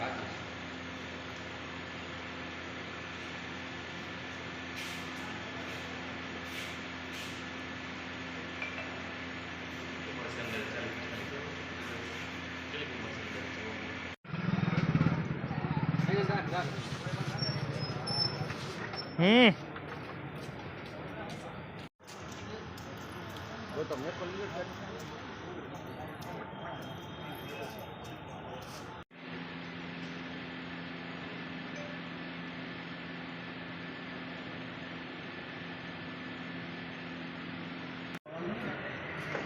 来。我先来查一下。我怎么没？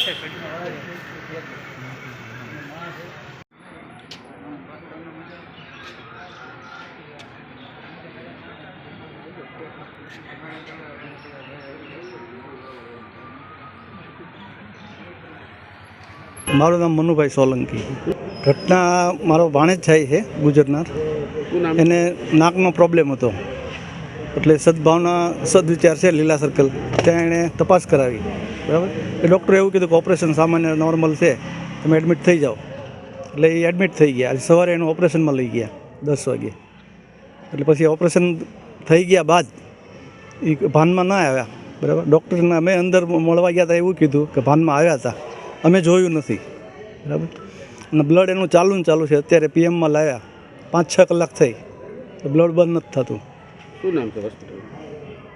મારું નામ મનુભાઈ સોલંકી. ઘટના મારો ભાણેજ થાય છે ગુજરનાર. એને નાકનો પ્રોબ્લેમ હતો. એટલે સદભાવના સદવિચાર છે લીલા સર્કલ ત્યાં એણે તપાસ કરાવી. બરાબર? એ ડૉક્ટરે એવું કીધું કે ઓપરેશન સામાન્ય નોર્મલ છે તમે એડમિટ થઈ જાઓ. એટલે એ એડમિટ થઈ ગયા. આજે સવારે એનું ઓપરેશનમાં લઈ ગયા દસ વાગે. એટલે પછી ઓપરેશન થઈ ગયા બાદ એ ભાનમાં ના આવ્યા બરાબર? ડૉક્ટરને અમે અંદર મળવા ગયા હતા એવું કીધું કે ભાનમાં આવ્યા હતા. અમે જોયું નથી બરાબર? અને બ્લડ એનું ચાલુ ને ચાલુ છે. અત્યારે પીએમમાં લાવ્યા. પાંચ છ કલાક થઈ. તો બ્લડ બંધ નથી થતું. શું નામ છે હોસ્પિટલ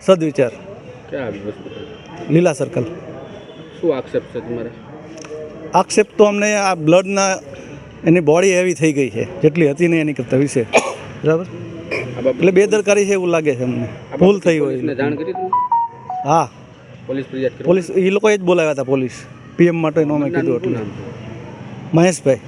સદવિચાર. લીલા સર્કલ શું આક્ષેપ છે તમારે? આક્ષેપ તો અમને આ બ્લડના એની બોડી એવી થઈ ગઈ છે જેટલી હતી ને એની કરતાં વિશે. બરાબર? એટલે બેદરકારી છે એવું લાગે છે અમને. ભૂલ થઈ હોય જાણ કરી હા. પોલીસ પોલીસ એ લોકો એ જ બોલાવ્યા હતા પોલીસ. પીએમ માટે નો મેં કીધું એટલે. મહેશભાઈ.